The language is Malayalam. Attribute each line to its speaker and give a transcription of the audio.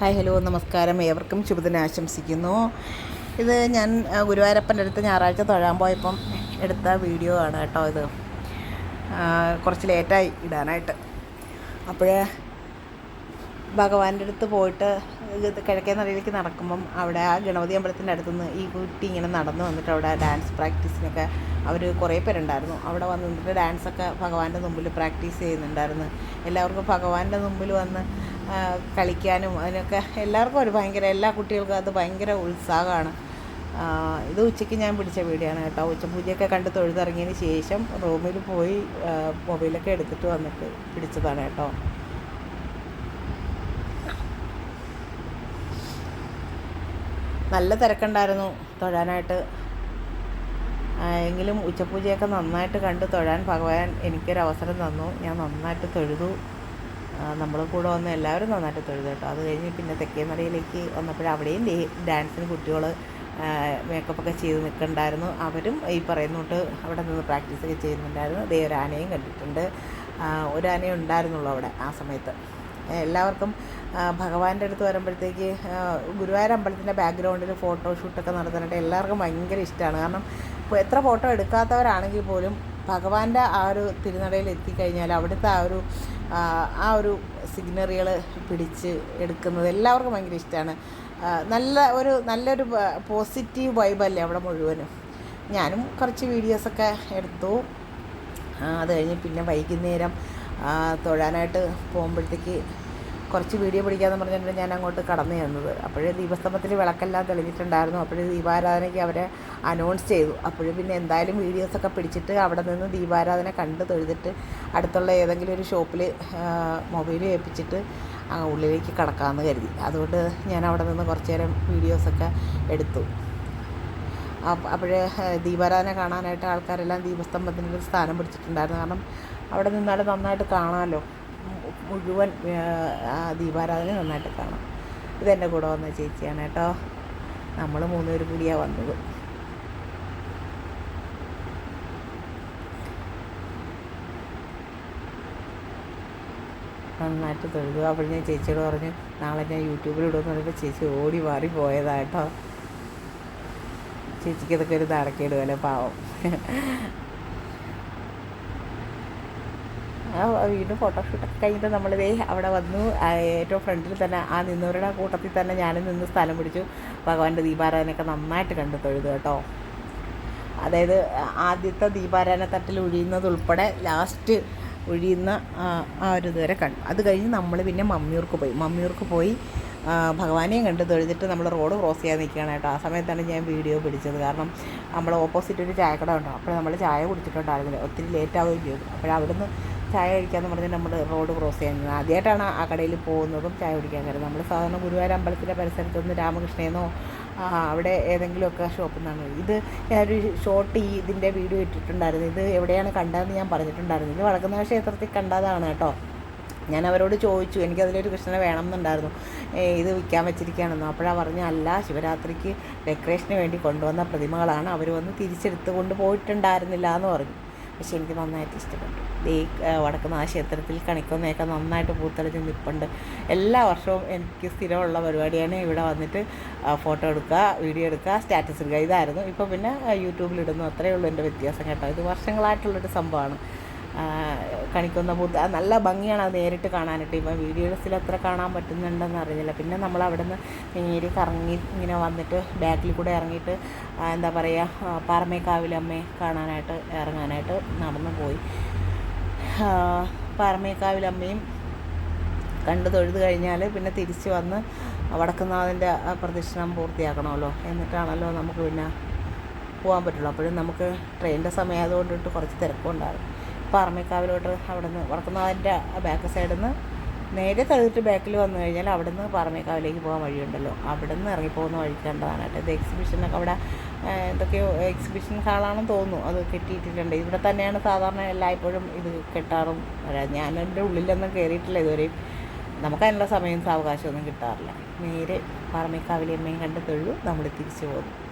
Speaker 1: ഹായ് ഹലോ നമസ്കാരം. ഏവർക്കും ശുഭദിനം ആശംസിക്കുന്നു. ഇത് ഞാൻ ഗുരുവായൂരപ്പന്റെ അടുത്ത് ഞായറാഴ്ച തൊഴാൻ പോയപ്പം എടുത്ത വീഡിയോ ആണ് കേട്ടോ ഇത്. കുറച്ച് ലേറ്റായി ഇടാനായിട്ട്. അപ്പോഴേ ഭഗവാന്റെ അടുത്ത് പോയിട്ട് കിഴക്കേ നടയിലേക്ക് നടക്കുമ്പം അവിടെ ആ ഗണപതി അമ്പലത്തിന്റെ അടുത്തുനിന്ന് ഈ കുട്ടി ഇങ്ങനെ നടന്നു വന്നിട്ട് അവിടെ ഡാൻസ് പ്രാക്ടീസിനൊക്കെ അവർ കുറേ പേരുണ്ടായിരുന്നു. അവിടെ വന്ന് നിന്നിട്ട് ഡാൻസൊക്കെ ഭഗവാന്റെ മുമ്പിൽ പ്രാക്ടീസ് ചെയ്യുന്നുണ്ടായിരുന്നു. എല്ലാവർക്കും ഭഗവാന്റെ മുമ്പിൽ വന്ന് കളിക്കാനും അതിനൊക്കെ എല്ലാവർക്കും ഒരു ഭയങ്കര എല്ലാ കുട്ടികൾക്കും അത് ഭയങ്കര ഉത്സാഹമാണ്. ഇത് ഉച്ചയ്ക്ക് ഞാൻ പിടിച്ച വീഡിയോ ആണ് കേട്ടോ. ഉച്ചപൂജയൊക്കെ കണ്ട് തൊഴുതിറങ്ങിയതിന് ശേഷം റൂമിൽ പോയി മൊബൈലൊക്കെ എടുത്തിട്ട് വന്നിട്ട് പിടിച്ചതാണ് കേട്ടോ. നല്ല തിരക്കുണ്ടായിരുന്നു തൊഴാനായിട്ട്. എങ്കിലും ഉച്ചപൂജയൊക്കെ നന്നായിട്ട് കണ്ട് തൊഴാൻ ഭഗവാൻ എനിക്കൊരു അവസരം തന്നു. ഞാൻ നന്നായിട്ട് തൊഴുതു. നമ്മൾ കൂടെ വന്ന് എല്ലാവരും നന്നായിട്ട് തൊഴുത് കേട്ടോ. അത് കഴിഞ്ഞ് പിന്നെ തെക്കേനടയിലേക്ക് വന്നപ്പോൾ അവിടെയും ഡാൻസിന് കുട്ടികൾ മേക്കപ്പൊക്കെ ചെയ്ത് നിൽക്കണ്ടായിരുന്നു അവരും ഈ പറയുന്നോട്ട് അവിടെ നിന്ന് പ്രാക്ടീസൊക്കെ ചെയ്യുന്നുണ്ടായിരുന്നു. ദേ ഒരു ആനയും കണ്ടിട്ടുണ്ട്. ഒരു ആനയും ഉണ്ടായിരുന്നുള്ളൂ അവിടെ ആ സമയത്ത്. എല്ലാവർക്കും ഭഗവാന്റെ അടുത്ത് വരുമ്പോഴത്തേക്ക് ഗുരുവായൂർ അമ്പലത്തിന്റെ ബാക്ക്ഗ്രൗണ്ടിൽ ഫോട്ടോഷൂട്ടൊക്കെ നടത്താനായിട്ട് എല്ലാവർക്കും ഭയങ്കര ഇഷ്ടമാണ് കാരണം എത്ര ഫോട്ടോ എടുക്കാത്തവരാണെങ്കിൽ പോലും ഭഗവാന്റെ ആ ഒരു തിരുനടയിൽ എത്തിക്കഴിഞ്ഞാൽ അവിടുത്തെ ആ ഒരു ആ, ഒരു സിഗ്നറികൾ പിടിച്ച് എടുക്കുന്നത് എല്ലാവർക്കും ഭയങ്കര ഇഷ്ടമാണ് നല്ല ഒരു നല്ലൊരു പോസിറ്റീവ് വൈബല്ലേ അവിടെ മുഴുവനും. ഞാനും കുറച്ച് വീഡിയോസൊക്കെ എടുത്തു. അത് കഴിഞ്ഞ് പിന്നെ വൈകുന്നേരം തൊഴാനായിട്ട് പോകുമ്പോഴത്തേക്ക് കുറച്ച് വീഡിയോ പിടിക്കാമെന്ന് പറഞ്ഞിട്ട് ഞാൻ അങ്ങോട്ട് കടന്നു ചെന്നത്. അപ്പോഴേ ദീപസ്തംഭത്തിൽ വിളക്കെല്ലാം തെളിഞ്ഞിട്ടുണ്ടായിരുന്നു. അപ്പോഴേ ദീപാരാധനയ്ക്ക് അവരെ അനൗൺസ് ചെയ്തു. അപ്പോഴും പിന്നെ എന്തായാലും വീഡിയോസൊക്കെ പിടിച്ചിട്ട് അവിടെ നിന്ന് ദീപാരാധന കണ്ട് തൊഴുതിട്ട് അടുത്തുള്ള ഏതെങ്കിലും ഒരു ഷോപ്പിൽ മൊബൈൽ ഏൽപ്പിച്ചിട്ട് ഉള്ളിലേക്ക് കടക്കാമെന്ന് കരുതി. അതുകൊണ്ട് ഞാൻ അവിടെ നിന്ന് കുറച്ച് നേരം വീഡിയോസൊക്കെ എടുത്തു. അപ്പോഴേ ദീപാരാധന കാണാനായിട്ട് ആൾക്കാരെല്ലാം ദീപസ്തംഭത്തിന്റെ ഒരു സ്ഥാനം പിടിച്ചിട്ടുണ്ടായിരുന്നു. കാരണം അവിടെ നിന്നാൽ നന്നായിട്ട് കാണാമല്ലോ മുഴുവൻ ആ, ദീപാരാധന നന്നായിട്ട് കാണാം ഇതെന്റെ കൂടെ വന്ന ചേച്ചിയാണ് കേട്ടോ. നമ്മൾ മൂന്നുപേർ കൂടിയാണ് വന്നത്. നന്നായിട്ട് തൊഴുതു. അപ്പോൾ ഞാൻ ചേച്ചിയോട് പറഞ്ഞു നാളെ ഞാൻ യൂട്യൂബിൽ ഇടുമെന്ന് പറഞ്ഞപ്പോൾ ചേച്ചി ഓടി മാറി പോയതാട്ടോ ചേച്ചിക്കതൊക്കെ ഒരു തടക്കേടുവല്ലേ പാവം. ആ വീണ്ടും ഫോട്ടോഷൂട്ടൊക്കെ കഴിഞ്ഞിട്ട് നമ്മൾ ദേ അവിടെ വന്നു. ഏറ്റവും ഫ്രണ്ടിൽ തന്നെ ആ നിന്നവരുടെ കൂട്ടത്തിൽ തന്നെ ഞാനും നിന്ന് സ്ഥലം പിടിച്ചു. ഭഗവാന്റെ ദീപാരാധനയൊക്കെ നന്നായിട്ട് കണ്ടു തൊഴുതു കേട്ടോ. അതായത് ആദ്യത്തെ ദീപാരാധന തട്ടിൽ ഒഴിയുന്നത് ഉൾപ്പെടെ ലാസ്റ്റ് ഒഴിയുന്ന ആ ഒരു ഇതുവരെ കണ്ടു. അത് കഴിഞ്ഞ് നമ്മൾ പിന്നെ മമ്മിയൂർക്ക് പോയി. മമ്മിയൂർക്ക് പോയി ഭഗവാനെയും കണ്ട് തൊഴുതിട്ട് നമ്മൾ റോഡ് ക്രോസ് ചെയ്യാൻ നിൽക്കുകയാണ് കേട്ടോ. ആ സമയത്താണ് ഞാൻ വീഡിയോ പിടിച്ചത്. കാരണം നമ്മൾ ഓപ്പോസിറ്റ് ഒരു ചായക്കട ഉണ്ടോ? അപ്പോൾ നമ്മൾ ചായ കുടിച്ചിട്ടുണ്ടായിരുന്നില്ല. ഒത്തിരി ലേറ്റ് ആവുകയും ചെയ്തു. അപ്പോൾ അവിടുന്ന് ചായ കഴിക്കാമെന്ന് പറഞ്ഞ് നമ്മൾ റോഡ് ക്രോസ് ചെയ്യാൻ നിന്നത്. ആദ്യമായിട്ടാണ് ആ കടയിൽ പോകുന്നതും ചായ കുടിക്കാൻ കാര്യം നമ്മൾ സാധാരണ ഗുരുവായൂർ അമ്പലത്തിന്റെ പരിസരത്തുനിന്ന് രാമകൃഷ്ണയെന്നോ അവിടെ ഏതെങ്കിലുമൊക്കെ ഷോപ്പിൽ നിന്നാണ് ഇത് ഞാനൊരു ഷോർട്ട് ഈ ഇതിന്റെ വീഡിയോ ഇട്ടിട്ടുണ്ടായിരുന്നു. ഇത് എവിടെയാണ് കണ്ടതെന്ന് ഞാൻ പറഞ്ഞിട്ടുണ്ടായിരുന്നു. ഇത് വടക്കുന്നാഥ ക്ഷേത്രത്തിൽ കണ്ടതാണ് കേട്ടോ. ഞാൻ അവരോട് ചോദിച്ചു. എനിക്കതിലൊരു കൃഷ്ണനെ വേണം എന്നുണ്ടായിരുന്നു ഏ, ഇത് വിൽക്കാൻ വെച്ചിരിക്കുകയാണെന്ന്. അപ്പോഴാണ് പറഞ്ഞ അല്ല ശിവരാത്രിക്ക് ഡെക്കറേഷന് വേണ്ടി കൊണ്ടുവന്ന പ്രതിമകളാണ്. അവർ വന്ന് തിരിച്ചെടുത്ത് കൊണ്ടുപോയിട്ടുണ്ടായിരുന്നില്ല എന്ന് പറഞ്ഞു. പക്ഷെ എനിക്ക് നന്നായിട്ട് ഇഷ്ടപ്പെട്ടു. ഈ വടക്കുന്നാഥ ക്ഷേത്രത്തിൽ കണിക്കൊന്നയൊക്കെ നന്നായിട്ട് പൂത്തളിച്ച് നിൽപ്പുണ്ട് എല്ലാ വർഷവും എനിക്ക് സ്ഥിരമുള്ള പരിപാടിയാണ്. ഇവിടെ വന്നിട്ട് ഫോട്ടോ എടുക്കുക വീഡിയോ എടുക്കുക സ്റ്റാറ്റസ് ഇടുക. ഇതായിരുന്നു. ഇപ്പോൾ പിന്നെ ആ, യൂട്യൂബിലിടുന്നു അത്രയേ ഉള്ളൂ എന്റെ വ്യത്യാസം കേട്ടോ. ഇത് വർഷങ്ങളായിട്ടുള്ളൊരു സംഭവമാണ്. ആ, കണിക്കൊന്ന അത് നല്ല ഭംഗിയാണ് അത് നേരിട്ട് കാണാനായിട്ട്. ഇപ്പം വീഡിയോസിൽ എത്ര കാണാൻ പറ്റുന്നുണ്ടെന്ന് അറിയില്ല പിന്നെ നമ്മൾ അവിടെ നിന്ന് നേരി കറങ്ങി ഇങ്ങനെ വന്നിട്ട് ബാക്കിൽ കൂടെ ഇറങ്ങിയിട്ട് എന്താ പറയുക പാറമേക്കാവിലമ്മയെ കാണാനായിട്ട് ഇറങ്ങാനായിട്ട് നടന്നു പോയി. പാറമേക്കാവിലമ്മയും കണ്ട് തൊഴുത് കഴിഞ്ഞാൽ പിന്നെ തിരിച്ച് വന്ന് വടക്കുന്നാഥന്റെ പ്രദക്ഷിണം പൂർത്തിയാക്കണമല്ലോ എന്നിട്ടാണല്ലോ നമുക്ക് പിന്നെ പോകാൻ പറ്റുള്ളൂ. അപ്പോഴും നമുക്ക് ട്രെയിനിന്റെ സമയമായതുകൊണ്ടിട്ട് കുറച്ച് തിരക്കുണ്ടാകും. പാറമേക്കാവിലോട്ട് അവിടെ നിന്ന് വടക്കുന്നാഥന്റെ ബാക്ക് സൈഡിൽ നിന്ന് നേരെ തഴുതിട്ട് ബാക്കിൽ വന്നു കഴിഞ്ഞാൽ അവിടെ നിന്ന് പാറമേക്കാവിലേക്ക് പോകാൻ വഴിയുണ്ടല്ലോ. അവിടെ നിന്ന് ഇറങ്ങിപ്പോകുന്ന വഴി കേട്ടോ. ഇത് എക്സിബിഷനൊക്കെ അവിടെ എന്തൊക്കെയോ എക്സിബിഷൻ ഹാളാണെന്ന് തോന്നുന്നു. അത് കെട്ടിയിട്ടിട്ടുണ്ട്. ഇവിടെ തന്നെയാണ് സാധാരണ എല്ലായ്പ്പോഴും ഇത് കെട്ടാറും. ഞാൻ എന്റെ ഉള്ളിലൊന്നും കയറിയിട്ടില്ല ഇതുവരെയും നമുക്കതിനുള്ള സമയം സാവകാശമൊന്നും കിട്ടാറില്ല. നേരെ പാറമേക്കാവിലെ അമ്മയും കണ്ട് തൊഴു നമ്മൾ തിരിച്ചു പോകുന്നു